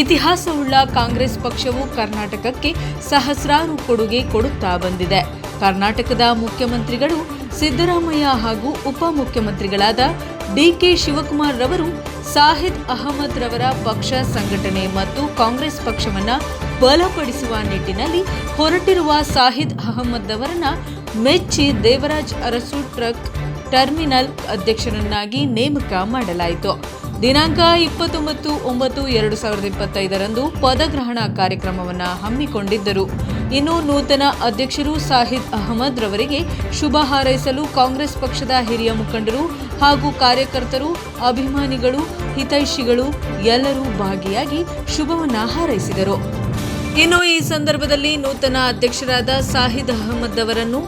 ಇತಿಹಾಸವುಳ್ಳ ಕಾಂಗ್ರೆಸ್ ಪಕ್ಷವು ಕರ್ನಾಟಕಕ್ಕೆ ಸಹಸ್ರಾರು ಕೊಡುಗೆ ಕೊಡುತ್ತಾ ಬಂದಿದೆ. ಕರ್ನಾಟಕದ ಮುಖ್ಯಮಂತ್ರಿಗಳು ಸಿದ್ದರಾಮಯ್ಯ ಹಾಗೂ ಉಪಮುಖ್ಯಮಂತ್ರಿಗಳಾದ ಡಿಕೆ ಶಿವಕುಮಾರ್ ರವರು ಸಾಹಿದ್ ಅಹಮದ್ ರವರ ಪಕ್ಷ ಸಂಘಟನೆ ಮತ್ತು ಕಾಂಗ್ರೆಸ್ ಪಕ್ಷವನ್ನ ಬಲಪಡಿಸುವ ನಿಟ್ಟಿನಲ್ಲಿ ಹೊರಟಿರುವ ಸಾಹಿದ್ ಅಹಮದ್ ಅವರನ್ನ ಮೆಚ್ಚಿ ದೇವರಾಜ್ ಅರಸು ಟ್ರಕ್ ಟರ್ಮಿನಲ್ ಅಧ್ಯಕ್ಷರನ್ನಾಗಿ ನೇಮಕ ಮಾಡಲಾಯಿತು. ದಿನಾಂಕ ಇಪ್ಪತ್ತೊಂಬತ್ತು ಒಂಬತ್ತು ಎರಡು ಸಾವಿರದ ಇಪ್ಪತ್ತೈದರಂದು ಪದಗ್ರಹಣ ಕಾರ್ಯಕ್ರಮವನ್ನು ಹಮ್ಮಿಕೊಂಡಿದ್ದರು. ಇನ್ನು ನೂತನ ಅಧ್ಯಕ್ಷರು ಸಾಹಿದ್ ಅಹಮದ್ ರವರಿಗೆ ಶುಭ ಹಾರೈಸಲು ಕಾಂಗ್ರೆಸ್ ಪಕ್ಷದ ಹಿರಿಯ ಮುಖಂಡರು ಹಾಗೂ ಕಾರ್ಯಕರ್ತರು, ಅಭಿಮಾನಿಗಳು, ಹಿತೈಷಿಗಳು ಎಲ್ಲರೂ ಭಾಗಿಯಾಗಿ ಶುಭವನ್ನು ಹಾರೈಸಿದರು. ಇನ್ನು ಈ ಸಂದರ್ಭದಲ್ಲಿ ನೂತನ ಅಧ್ಯಕ್ಷರಾದ ಸಾಹಿದ್ ಅಹಮದ್ ಅವರನ್ನು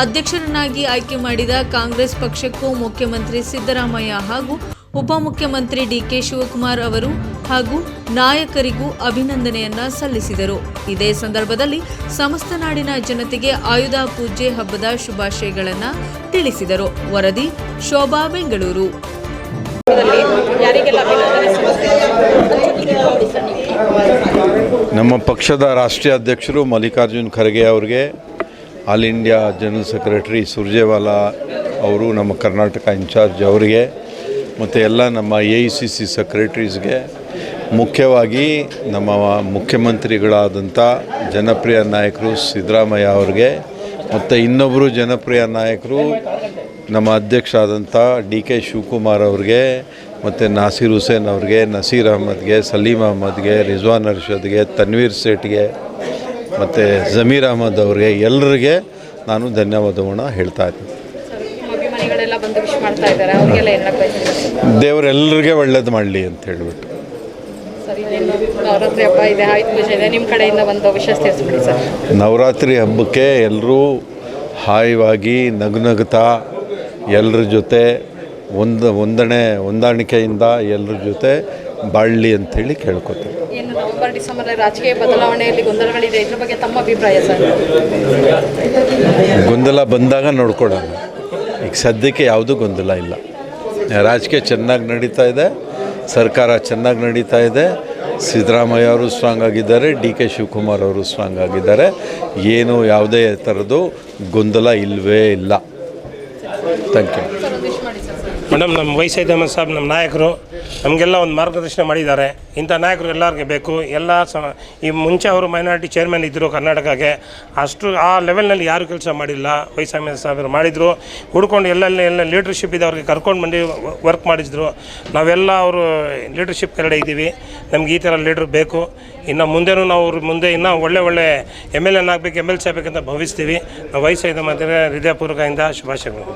ಅಧ್ಯಕ್ಷರನ್ನಾಗಿ ಆಯ್ಕೆ ಮಾಡಿದ ಕಾಂಗ್ರೆಸ್ ಪಕ್ಷಕ್ಕೂ ಮುಖ್ಯಮಂತ್ರಿ ಸಿದ್ದರಾಮಯ್ಯ ಹಾಗೂ ಉಪಮುಖ್ಯಮಂತ್ರಿ ಡಿಕೆ ಶಿವಕುಮಾರ್ ಅವರು ಹಾಗೂ ನಾಯಕರಿಗೂ ಅಭಿನಂದನೆಯನ್ನ ಸಲ್ಲಿಸಿದರು. ಇದೇ ಸಂದರ್ಭದಲ್ಲಿ ಸಮಸ್ತ ನಾಡಿನ ಜನತೆಗೆ ಆಯುಧ ಪೂಜೆ ಹಬ್ಬದ ಶುಭಾಶಯಗಳನ್ನು ತಿಳಿಸಿದರು. ವರದಿ, ಶೋಭಾ, ಬೆಂಗಳೂರು. ನಮ್ಮ ಪಕ್ಷದ ರಾಷ್ಟ್ರೀಯ ಅಧ್ಯಕ್ಷರು ಮಲ್ಲಿಕಾರ್ಜುನ್ ಖರ್ಗೆ ಅವ್ರಿಗೆ all India general secretary Surjewala ಅವರು ನಮ್ಮ ಕರ್ನಾಟಕ ಇನ್ಚಾರ್ಜ್ ಅವರಿಗೆ ಮತ್ತು ಎಲ್ಲ ನಮ್ಮ ಎ ಐ ಸಿ ಸಿ ಸೆಕ್ರೆಟ್ರೀಸ್ಗೆ, ಮುಖ್ಯವಾಗಿ ನಮ್ಮ ಮುಖ್ಯಮಂತ್ರಿಗಳಾದಂಥ ಜನಪ್ರಿಯ ನಾಯಕರು ಸಿದ್ದರಾಮಯ್ಯ ಅವ್ರಿಗೆ, ಮತ್ತು ಇನ್ನೊಬ್ಬರು ಜನಪ್ರಿಯ ನಾಯಕರು ನಮ್ಮ ಅಧ್ಯಕ್ಷ ಆದಂಥ ಡಿ ಕೆ ಶಿವಕುಮಾರ್ ಅವ್ರಿಗೆ, ಮತ್ತು ನಾಸೀರ್ ಹುಸೇನ್ ಅವ್ರಿಗೆ, ನಸೀರ್ ಅಹಮದ್ಗೆ ಸಲೀಮ್ ಅಹಮದ್ಗೆ, ರಿಜ್ವಾನ್ ಅರ್ಷದ್ಗೆ, ತನ್ವೀರ್ ಸೇಠ್ಗೆ ಮತ್ತು ಜಮೀರ್ ಅಹಮದ್ ಅವ್ರಿಗೆ ಎಲ್ಲರಿಗೆ ನಾನು ಧನ್ಯವಾದವನ್ನು ಹೇಳ್ತಾ ಇದ್ದೀನಿ. ದೇವರೆಲ್ಲರಿಗೆ ಒಳ್ಳೇದು ಮಾಡಲಿ ಅಂತ ಹೇಳಿಬಿಟ್ಟು. ನವರಾತ್ರಿ ಹಬ್ಬಕ್ಕೆ ಎಲ್ಲರೂ ಹಾಯವಾಗಿ ನಗುನಗುತ್ತಾ ಎಲ್ಲರ ಜೊತೆ ಒಂದು ಒಂದಣೆ ಹೊಂದಾಣಿಕೆಯಿಂದ ಎಲ್ಲರ ಜೊತೆ ಬಾಳಲಿ ಅಂಥೇಳಿ ಕೇಳ್ಕೊತೀನಿ ಏನು ಸಂಬಂಧ ರಾಜಕೀಯ ಬದಲಾವಣೆಯಲ್ಲಿ ಗೊಂದಲಗಳಿದೆ, ಇದ್ರ ಬಗ್ಗೆ ತಮ್ಮ ಅಭಿಪ್ರಾಯ ಸರ್? ಗೊಂದಲ ಬಂದಾಗ ನೋಡ್ಕೊಡೋಣ ಈಗ ಸದ್ಯಕ್ಕೆ ಯಾವುದೂ ಗೊಂದಲ ಇಲ್ಲ. ರಾಜಕೀಯ ಚೆನ್ನಾಗಿ ನಡೀತಾ ಇದೆ, ಸರ್ಕಾರ ಚೆನ್ನಾಗಿ ನಡೀತಾ ಇದೆ. ಸಿದ್ದರಾಮಯ್ಯ ಅವರು ಸ್ಟ್ರಾಂಗ್ ಆಗಿದ್ದಾರೆ, ಡಿ ಕೆ ಶಿವಕುಮಾರ್ ಅವರು ಸ್ಟ್ರಾಂಗ್ ಆಗಿದ್ದಾರೆ. ಏನು ಯಾವುದೇ ಥರದ್ದು ಗೊಂದಲ ಇಲ್ಲವೇ ಇಲ್ಲ. ಥ್ಯಾಂಕ್ ಯು ಸರ್ ಒಂದು ವಿಶ್ ಮಾಡಿ ಸರ್ ಸರ್ ಮೇಡಮ್, ನಮ್ಮ ವೈಸೈದ್ ಅಹಮದ್ ಸಾಬ್ ನಮ್ಮ ನಾಯಕರು ನಮಗೆಲ್ಲ ಒಂದು ಮಾರ್ಗದರ್ಶನ ಮಾಡಿದ್ದಾರೆ. ಇಂಥ ನಾಯಕರು ಎಲ್ಲರಿಗೆ ಬೇಕು. ಎಲ್ಲ ಸ, ಈ ಮುಂಚೆ ಅವರು ಮೈನಾರಿಟಿ ಚೇರ್ಮನ್ ಇದ್ದರು ಕರ್ನಾಟಕಕ್ಕೆ. ಅಷ್ಟು ಆ ಲೆವೆಲ್ನಲ್ಲಿ ಯಾರು ಕೆಲಸ ಮಾಡಿಲ್ಲ. ವೈಸ್ ಸಾಹೇಬರು ಮಾಡಿದರು. ಹುಡ್ಕೊಂಡು ಎಲ್ಲೆಲ್ಲ, ಎಲ್ಲ ಲೀಡರ್ಶಿಪ್ ಇದೆ ಅವ್ರಿಗೆ ಕರ್ಕೊಂಡು ಬಂದು ವರ್ಕ್ ಮಾಡಿದ್ರು ನಾವೆಲ್ಲ ಅವರು ಲೀಡರ್ಶಿಪ್ ಕರೆಡೆ ಇದ್ದೀವಿ. ನಮ್ಗೆ ಈ ಥರ ಲೀಡ್ರ್ ಬೇಕು. ಇನ್ನು ಮುಂದೆನೂ ನಾವು ಅವ್ರ ಮುಂದೆ ಇನ್ನೂ ಒಳ್ಳೆ ಒಳ್ಳೆ ಎಂ ಎಲ್ ಎನ್ ಆಗಬೇಕು ಎಂ ಎಲ್ ಸಿ ಆಗಬೇಕಂತ ಭಾವಿಸ್ತೀವಿ. ನಾವು ವಯಸ್ಸೈದ ಮಾತ್ರ ಹೃದಯಪೂರ್ವಕದಿಂದ ಶುಭಾಶಯಗಳು.